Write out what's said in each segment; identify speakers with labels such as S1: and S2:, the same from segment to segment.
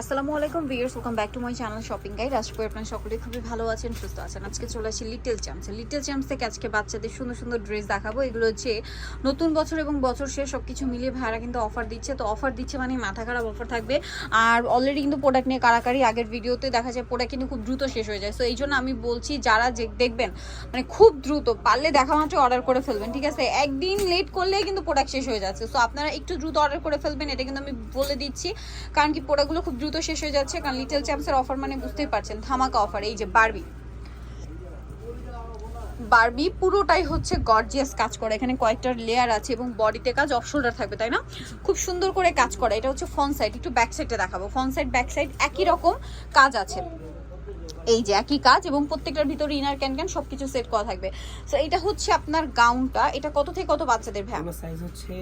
S1: আসসালামু আলাইকুম viewers welcome back to my channel shopping guide আশা করি আপনারা সকলেই খুবই ভালো আছেন, সুস্থ আছেন। আজকে চলে আসি লিটল চ্যাম্পস লিটল চ্যাম্পস থেকে আজকে বাচ্চাদের সুন্দর সুন্দর ড্রেস দেখাবো। এগুলো হচ্ছে নতুন বছর এবং বছর শেষ সব কিছু মিলিয়ে ভাড়া কিন্তু অফার দিচ্ছে। তো অফার দিচ্ছে মানে মাথা খারাপ অফার থাকবে। আর অলরেডি কিন্তু প্রোডাক্ট নিয়ে কারাকারি আগের ভিডিওতে দেখা যায় প্রোডাক্ট কিন্তু খুব দ্রুত শেষ হয়ে যায়। সো এই জন্য আমি বলছি, যারা যে দেখবেন মানে খুব দ্রুত, পারলে দেখা মাত্র অর্ডার করে ফেলবেন, ঠিক আছে? একদিন লেট করলেই কিন্তু প্রোডাক্ট শেষ হয়ে যাচ্ছে। সো আপনারা একটু দ্রুত অর্ডার করে ফেলবেন, এটা কিন্তু আমি বলে দিচ্ছি। কারণ কি প্রোডাক্টগুলো খুব দ্রুত শেষ হয়ে যাচ্ছে, কারণ লিটল চ্যাম্পসের অফার মানে বুঝতেই পারছেন, ধামাকা অফার এই যে বারবি বারবি পুরোটাই হচ্ছে গর্জিয়াস কাজ করা, এখানে কয়েকটা লেয়ার আছে এবং বডিতে কাজ অফ শোল্ডার থাকবে, তাই না? খুব সুন্দর করে কাজ করা, এটা হচ্ছে ফ্রন্ট সাইড একটু ব্যাক সাইডে দেখাবো ফ্রন্ট সাইড ব্যাক সাইড একই রকম কাজ আছে। এই যে একই কাজ এবং প্রত্যেকটার ভিতরে ইনার ক্যান ক্যান সবকিছু সেট করা থাকবে। তো এটা হচ্ছে আপনার গাউনটা এটা কত থেকে কত বাচ্চাদের ভ্যাম
S2: সাইজ হচ্ছে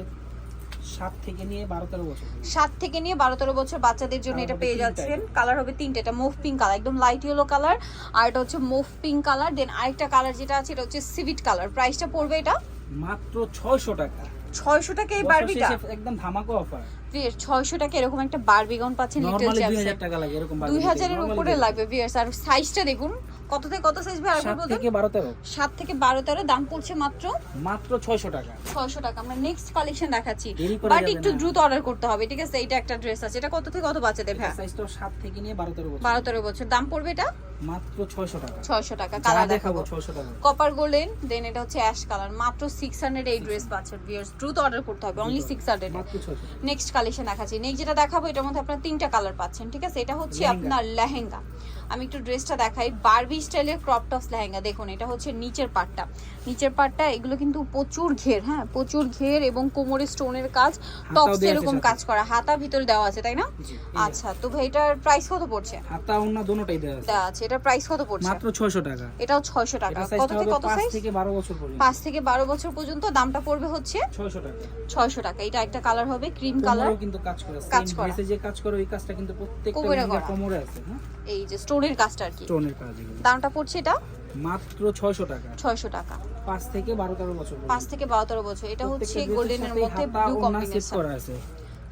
S2: সাত থেকে নিয়ে বারো তেরো বছর
S1: সাত থেকে নিয়ে বারো তেরো বছর বাচ্চাদের জন্য এটা পেয়ে যাচ্ছেন। কালার হবে তিনটে এটা মুভ পিঙ্ক কালার একদম লাইট ইয়েলো কালার আর এটা হচ্ছে মুভ পিঙ্ক কালার দেন আরেকটা কালার যেটা আছে এটা হচ্ছে সিভিট কালার প্রাইসটা পড়বে এটা?
S2: মাত্র ছয়শো টাকা।
S1: ছয়শো টাকা এই বারবিটা
S2: একদম ধামাকা অফার
S1: ভিয়ার্স ছয়শো টাকা এরকম একটা বারবি গাউন পাচ্ছেন লিটল
S2: দুই
S1: হাজারের উপরে লাগবে ভিয়ার্স আর সাইজটা দেখুন কত থেকে কত সাইজ ভাই আরেকবার
S2: থেকে বারো তেরো।
S1: সাত থেকে বারো তেরো দাম পড়ছে মাত্র
S2: মাত্র ছয়শো টাকা।
S1: ছয়শো টাকা। আমরা নেক্সট কালেকশন দেখাচ্ছি। বাট একটু দ্রুত অর্ডার করতে হবে ঠিক আছে? এটা একটা ড্রেস আছে। এটা কত থেকে কত বাচ্চাদের ভাই?
S2: সাইজটাও সাত থেকে নিয়ে বারো তেরো বছর।
S1: বারো তেরো বছর। দাম পড়বে এটা?
S2: মাত্র ছয়শো টাকা।
S1: ছয়শো টাকা। কালার
S2: দেখাবো
S1: দেখাবো।
S2: ছয়শো টাকা।
S1: কপার গোল্ডেন দেন এটা হচ্ছে অ্যাশ কালার মাত্র সিক্স হান্ড্রেড এই ড্রেস পাচ্ছেন ভিউয়ার্স দ্রুত অর্ডার করতে হবে অনলি সিক্স হান্ড্রেড
S2: মাত্র ছয়শো
S1: নেক্সট কালেকশন দেখাচ্ছি। নেক্সট যেটা দেখাবো এটার মধ্যে আপনার তিনটা কালার পাচ্ছেন ঠিক আছে? এটা হচ্ছে আপনার লেহেঙ্গা। আমি একটু ড্রেসটা দেখাই। বারবি স্টাইলের ক্রপ টপস লেহেঙ্গা। দেখুন এটা হচ্ছে নিচের পাটটা। নিচের পাটটা এগুলো কিন্তু প্রচুর ঘের হ্যাঁ? প্রচুর ঘের এবং কোমরে স্টোনের কাজ। টপস এরকম কাজ করা। হাতা ভিতরে দেওয়া আছে তাই না। আচ্ছা তো ভাই এটার প্রাইস কত পড়ছে?
S2: হাতা ওন্না দোনোটাই দেওয়া আছে।
S1: আছে। এটার প্রাইস কত পড়ছে?
S2: মাত্র ছয়শো টাকা।
S1: এটাও ছয়শো টাকা। কত থেকে কত
S2: পাঁচ
S1: সাইজ
S2: থেকে বারো বছর পর্যন্ত।
S1: পাঁচ থেকে বারো বছর পর্যন্ত। দামটা পড়বে হচ্ছে
S2: ছয়শো টাকা।
S1: ছয়শো টাকা। এটা একটা কালার হবে ক্রিম কালার
S2: কিন্তু কাজ করে।
S1: কাজ করা।
S2: যে কাজ করে ওই কাজটা কিন্তু প্রত্যেকটা
S1: কোমরে
S2: কোমরে আছে হ্যাঁ?
S1: এই যে স্টোনের কাজটা আর কি।
S2: স্টোনের কাজ
S1: দামটা পড়ছে এটা?
S2: মাত্র ছয়শো টাকা।
S1: ছয়শো টাকা।
S2: পাঁচ থেকে বারো তেরো বছর পর্যন্ত।
S1: পাঁচ থেকে বারো তেরো বছর। এটা হচ্ছে
S2: প্রত্যেকটা
S1: গোল্ডেনের মধ্যে ব্লু কম্বিনেশন
S2: করা আছে।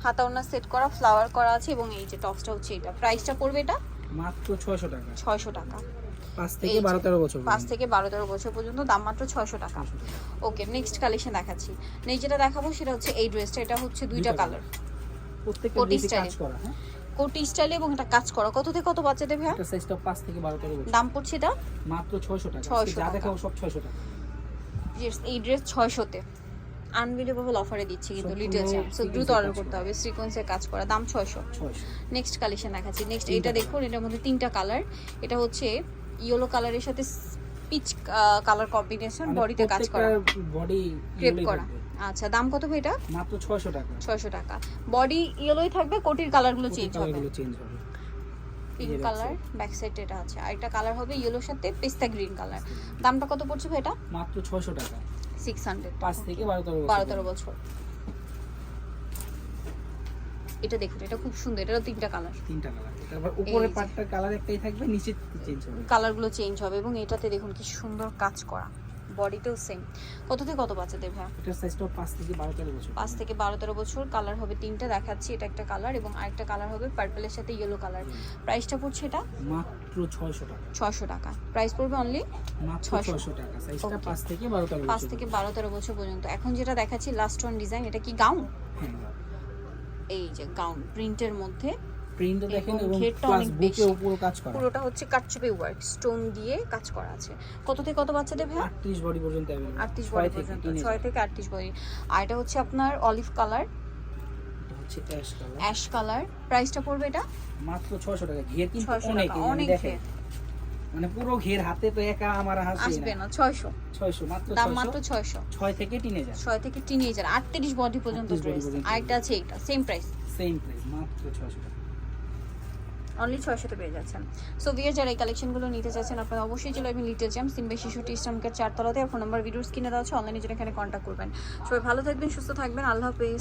S1: হাতা ওনা সেট করা ফ্লাওয়ার করা আছে এবং এই যে টপসটা হচ্ছে এটা। প্রাইসটা পড়বে এটা?
S2: মাত্র ছয়শো টাকা।
S1: ছয়শো টাকা।
S2: পাঁচ থেকে
S1: যে,
S2: বারো তেরো বছর
S1: পাঁচ থেকে বারো তেরো বছর পর্যন্ত দাম মাত্র ছয়শো টাকা। ওকে নেক্সট কালেকশন দেখাচ্ছি। নেক্সট যেটা দেখাবো সেটা হচ্ছে এই ড্রেসটা এটা হচ্ছে দুইটা কালার
S2: প্রত্যেকটা কাজ করা হ্যাঁ?
S1: কোটি স্টাইলে এবং এটা কাজ করা। কত থেকে কত বাচ্চাদের ভাই
S2: একটা সাইজটা পাঁচ থেকে বারো তেরো বছর
S1: দাম পড়ছে এটা?
S2: মাত্র ছয়শো টাকা।
S1: 600
S2: যা
S1: টাকা।
S2: দেখাবো সব ছয়শো টাকা।
S1: Yes, এই ড্রেস ছয়শোতে। আনবিলিভেবল অফারে দিচ্ছি কিন্তু লিটল চ্যাম্প সো দ্রুত অর্ডার করতে হবে। সিকোয়েন্সের কাজ করা। দাম ছয়শো।
S2: ছয়শো।
S1: নেক্সট কালেকশন দেখাচ্ছি। নেক্সট এটা দেখুন এটার মধ্যে তিনটা কালার এটা হচ্ছে ইয়েলো কালারের সাথে পিচ কালার কম্বিনেশন বডিতে কাজ করা।
S2: বডি
S1: ক্রেপ করা। আচ্ছা দাম কত ভাই এটা?
S2: মাত্র ছয়শো টাকা।
S1: ছয়শো টাকা। বডি ইয়েলোই থাকবে কোটির কালারগুলো চেঞ্জ হবে?
S2: কালারগুলো চেঞ্জ হবে।
S1: পিঙ্ক কালার ব্যাক সাইড এটা আছে। আর একটা কালার হবে ইয়েলোর সাথে পেস্তা গ্রিন কালার দামটা কত পড়ছে ভাই এটা?
S2: মাত্র ছয়শো টাকা।
S1: সিক্স হান্ড্রেড
S2: পাঁচ থেকে বারো তেরো বছর।
S1: বারো তেরো বছর। এটা দেখুন এটা খুব সুন্দর। এটারও তিনটা কালার
S2: তিনটা কালার তারপর উপরে। পাটটার কালার একটাই থাকবে নিচে চেঞ্জ হবে।
S1: কালারগুলো চেঞ্জ হবে এবং এটাতে দেখুন কি সুন্দর কাজ করা। বডিতেও সেম কত থেকে কত বাচ্চাদের ভাই
S2: এটার সাইজটাও পাঁচ থেকে বারো তেরো বছর।
S1: পাঁচ থেকে বারো তেরো বছর। কালার হবে তিনটা দেখাচ্ছি এটা একটা কালার এবং আরেকটা কালার হবে পার্পলের সাথে ইয়েলো কালার প্রাইসটা পড়ছে এটা?
S2: মাত্র ছয়শো টাকা।
S1: ছশো টাকা। প্রাইস পড়বে অনলি
S2: মাত্র
S1: 600
S2: টাকা। সাইজটা
S1: Okay.
S2: পাঁচ থেকে বারো তেরো
S1: পাঁচ
S2: বছর
S1: থেকে বারো তেরো বছর পর্যন্ত। এখন যেটা দেখাচ্ছি লাস্ট ওয়ান ডিজাইন এটা কি গাউন
S2: হ্যাঁ
S1: এই যে গাউন প্রিন্টের মধ্যে
S2: প্রিন্টও দেখেন
S1: এবং
S2: প্লাস বুকে
S1: বেশি।
S2: উপরও কাজ করা।
S1: পুরোটা হচ্ছে কাটচুপি ওয়ার্ক স্টোন দিয়ে কাজ করা আছে। কত থেকে কত বাচ্চাদের ভাই
S2: আটত্রিশ বডি পর্যন্ত available।
S1: আটত্রিশ
S2: ছয়
S1: বডি
S2: থেকে
S1: পর্যন্ত
S2: teenager।
S1: ছয় থেকে আটত্রিশ বডি আর এটা হচ্ছে আপনার অলিভ কালার
S2: হচ্ছে অ্যাশ কালার
S1: অ্যাশ কালার প্রাইসটা পড়বে এটা?
S2: মাত্র ছয়শো টাকা। ঘের কিন্তু অনেক
S1: অনেক
S2: দেখেন। মানে পুরো ঘের হাতে তো একা আমার হাসি
S1: আসবে না ছয়শো।
S2: ছয়শো মাত্র
S1: দাম মাত্র ছয়শো।
S2: ছয় থেকে টিনেজার
S1: ছয় থেকে টিনেজার আটত্রিশ বডি পর্যন্ত
S2: 38
S1: ড্রেস। আরেকটা আছে এইটা সেম প্রাইস
S2: সেম প্রাইস মাত্র ছয়শো টাকা।
S1: অনলি ছয়শোতে পেয়ে যাচ্ছেন। সো ভিয়ার যারা এই কালেকশনগুলো নিতে চাচ্ছেন, আপনারা অবশ্যই চলে আসবেন লিটল জ্যাম সিনবে শিশুটি ইসলামকের চারতলাতে। ফোন নাম্বার ভিডিওস কিনে দেওয়া আছে অনলাইনে যেটা এখানে কন্ট্যাক্ট করবেন। সবাই ভালো থাকবেন, সুস্থ থাকবেন, আল্লাহ হাফেজ।